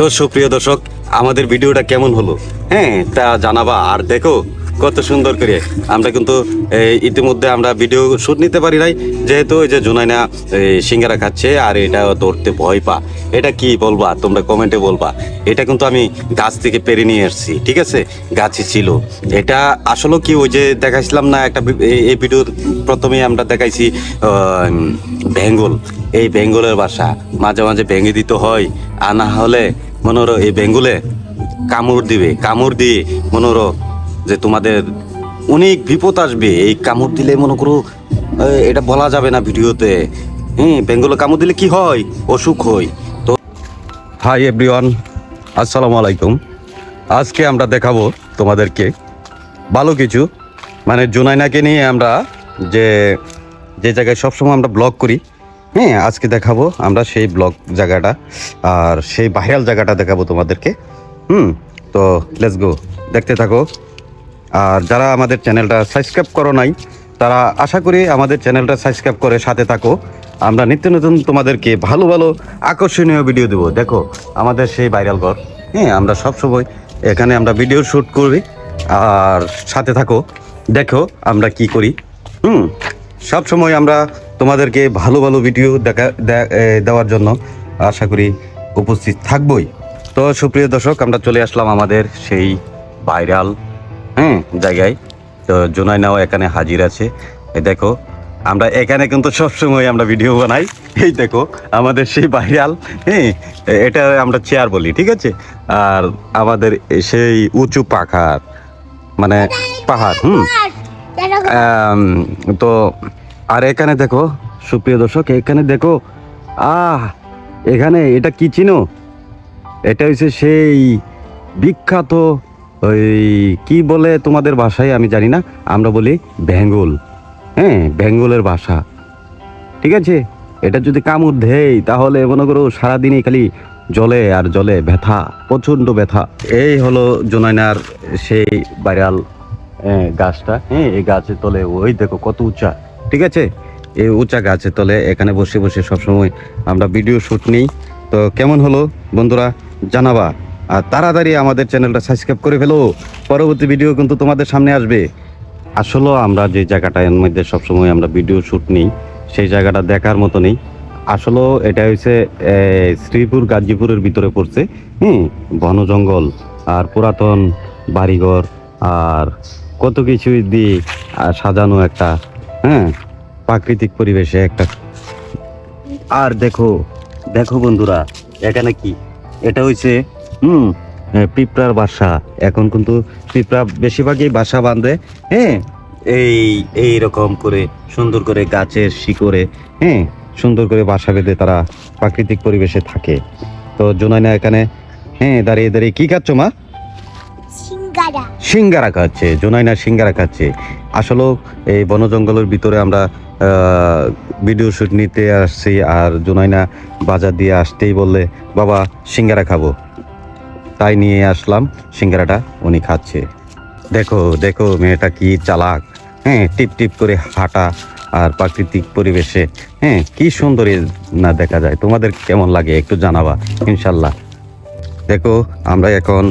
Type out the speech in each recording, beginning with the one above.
তো সুপ্রিয় দর্শক আমাদের ভিডিওটা কেমন হলো? হ্যাঁ তা জানাবা। আর দেখো কত সুন্দর করে। আমরা কিন্তু ইতিমধ্যে আমরা ভিডিও শুট নিতে পারি নাই। যেহেতু ওই যে জুনাইনা সিঙ্গারা খাচ্ছে আর এটা ধরতে ভয় পা। এটা কি বলবা? তোমরা কমেন্টে বলবা। এটা কিন্তু আমি গাছ থেকে পেরে নিয়ে এসেছি, ঠিক আছে? গাছে ছিল। এটা আসলে কি ওই যে দেখাইছিলাম না একটা এই- ভিডিওর প্রথমে আমরা দেখাইছি বেঙ্গল। এই বেঙ্গলের বাসা মাঝে মাঝে ভেঙে দিতে হয়। আর না হলে মনে হলো এই বেঙ্গলে কামড় দিবে। কামড় দিয়ে মনে হলো যে তোমাদের অনেক বিপদ আসবে। এই কামড় দিলে মনে করো এটা বলা যাবে না ভিডিওতে। হ্যাঁ বেঙ্গলে কামড় দিলে কি হয়? অসুখ হয়। তো হাই এভরিওয়ান আসসালামু আলাইকুম। আজকে আমরা দেখাবো তোমাদেরকে ভালো কিছু। মানে জুনাইনাকে নিয়ে আমরা যে যে জায়গায় সবসময় আমরা ব্লগ করি হ্যাঁ আজকে দেখাবো আমরা সেই ব্লগ জায়গাটা আর সেই ভাইরাল জায়গাটা দেখাবো তোমাদেরকে। হুম, তো লেটস গো দেখতে থাকো। আর যারা আমাদের চ্যানেলটা সাবস্ক্রাইব করো নাই, তারা আশা করি আমাদের চ্যানেলটা সাবস্ক্রাইব করে সাথে থাকো। আমরা নিত্য নতুন তোমাদেরকে ভালো ভালো, আকর্ষণীয় ভিডিও দেবো। দেখো, আমাদের সেই ভাইরাল ঘর। হ্যাঁ আমরা সবসময় এখানে আমরা ভিডিও শ্যুট করি। আর সাথে থাকো। দেখো, আমরা কি করি। হুম, সব সময় আমরা তোমাদেরকে ভালো ভালো ভিডিও দেখা দেওয়ার জন্য আশা করি উপস্থিত থাকবই। তো সুপ্রিয় দর্শক, আমরা চলে আসলাম আমাদের সেই ভাইরাল হ্যাঁ জায়গায়। তো জুনাইনাও এখানে হাজির আছে। দেখো, আমরা এখানে কিন্তু সবসময় আমরা ভিডিও বানাই। এই দেখো, আমাদের সেই ভাইরাল হ্যাঁ এটা আমরা চেয়ার বলি, ঠিক আছে? আর আমাদের সেই উঁচু পাখার মানে পাহাড়, হুম? তো, আর এখানে দেখো, সুপ্রিয় দর্শক, এখানে দেখো, আহ, এখানে এটা কি চিনো? এটা হচ্ছে সেই বিখ্যাত ওই কি বলে তোমাদের ভাষায় আমি জানি না আমরা বলি বেঙ্গল। হ্যাঁ বেঙ্গলের ভাষা। ঠিক আছে? এটা যদি কামড় দেয় তাহলে মনে করো সারাদিনই খালি জলে আর জলে ব্যথা প্রচণ্ড ব্যথা। এই হলো জোনাইনার সেই ভাইরাল আহ, গাছটা। হ্যাঁ এই গাছের তলে ওই দেখো কত উঁচা। ঠিক আছে? এই উঁচা গাছের তলে এখানে বসে বসে সবসময় আমরা ভিডিও শ্যুট নিই। তো কেমন হলো বন্ধুরা জানাবা। আর তাড়াতাড়ি আমাদের চ্যানেলটা সাবস্ক্রাইব করে ফেলো। পরবর্তী ভিডিও কিন্তু তোমাদের সামনে আসবে। আসলেও আমরা যে জায়গাটার মধ্যে সবসময় আমরা ভিডিও শ্যুট নিই, সেই জায়গাটা দেখার মতো নেই। আসলেও এটা হচ্ছে শ্রীপুর, গাজীপুরের ভিতরে পড়ছে। হুম, বন জঙ্গল আর পুরাতন বাড়িঘর আর কত কিছু দিয়ে সাজানো একটা হ্যাঁ প্রাকৃতিক পরিবেশে একটা। আর দেখো দেখো বন্ধুরা, এখানে কি? এটা হচ্ছে হুম পিঁপড়ার বাসা। এখন কিন্তু পিঁপড়া বেশিরভাগই বাসা বাঁধে হ্যাঁ এই এই রকম করে সুন্দর করে গাছের শিকড়ে হ্যাঁ সুন্দর করে বাসা বেঁধে তারা প্রাকৃতিক পরিবেশে থাকে। তো জোনাইনা এখানে হ্যাঁ দাঁড়িয়ে দাঁড়িয়ে কি খাচ্ছ মা? সিঙ্গারা। খাচ্ছে জোনাইনা সিঙ্গারা খাচ্ছে। আসলেও এই বন জঙ্গলের ভিতরে আমরা আহ, ভিডিও শ্যুট নিতে আসছি আর জোনাইনা বাজার দিয়ে আসতেই বললে বাবা সিঙ্গারা খাব। তাই নিয়ে আসলাম। সিঙ্গারাটা উনি খাচ্ছে। দেখো দেখো মেয়েটা কি চালাক। হ্যাঁ টিপ টিপ করে হাঁটা আর প্রাকৃতিক পরিবেশে। হ্যাঁ কি সুন্দর না দেখা যায়। তোমাদের কেমন লাগে একটু জানাবা, ইনশাল্লাহ। দেখো, আমরা এখন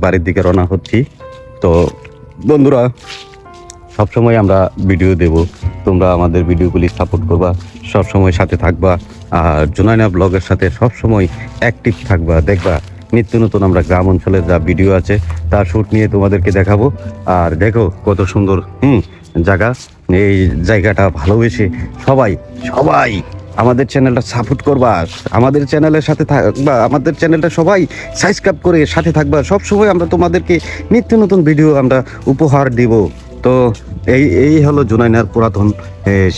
বাড়ির দিকে রওনা হচ্ছি। তো, বন্ধুরা, সবসময় আমরা ভিডিও দেব। তোমরা আমাদের ভিডিওগুলি সাপোর্ট করবা, সবসময় সাথে থাকবা। আর জুনাইনা ব্লগের সাথে সবসময় অ্যাক্টিভ থাকবা, দেখবা। নিত্য নতুন আমরা গ্রাম অঞ্চলের যা ভিডিও আছে, তার শ্যুট নিয়ে তোমাদেরকে দেখাবো। আর দেখো কত সুন্দর, হুম, জায়গা। এই জায়গাটা ভালোবেসে সবাই সবাই আমাদের চ্যানেলটা সাপোর্ট করবা। আমাদের চ্যানেলের সাথে থাকবা, আমাদের চ্যানেলটা সবাই সাবস্ক্রাইব করে সাথে থাকবা। সব সময় আমরা তোমাদেরকে নিত্য নতুন ভিডিও আমরা উপহার দিব। তো এই এই হলো জুনাইনার পুরাতন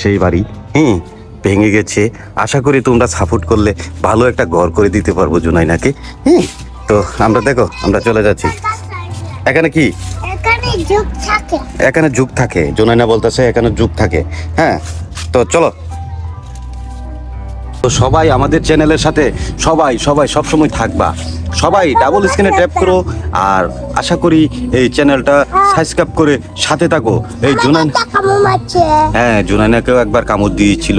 সেই বাড়ি হ্যাঁ ভেঙে গেছে। আশা করি তোমরা সাপোর্ট করলে ভালো একটা ঘর করে দিতে পারব জুনাইনাকে। হ্যাঁ তো আমরা দেখো আমরা চলে যাচ্ছি। এখানে কি? এখানে যুগ থাকে। জোনাইনা বলতেছে এখানে যুগ থাকে। হ্যাঁ? তো চলো। তো সবাই আমাদের চ্যানেলের সাথে সবাই সবাই সব সময় থাকবা। সবাই ডাবল স্ক্রিনে ট্যাপ করো আর আশা করি এই চ্যানেলটা সাবস্ক্রাইব করে সাথে থাকো। এই জুনাইন হ্যাঁ জুনাইনাকেও একবার কামড় দিয়েছিল।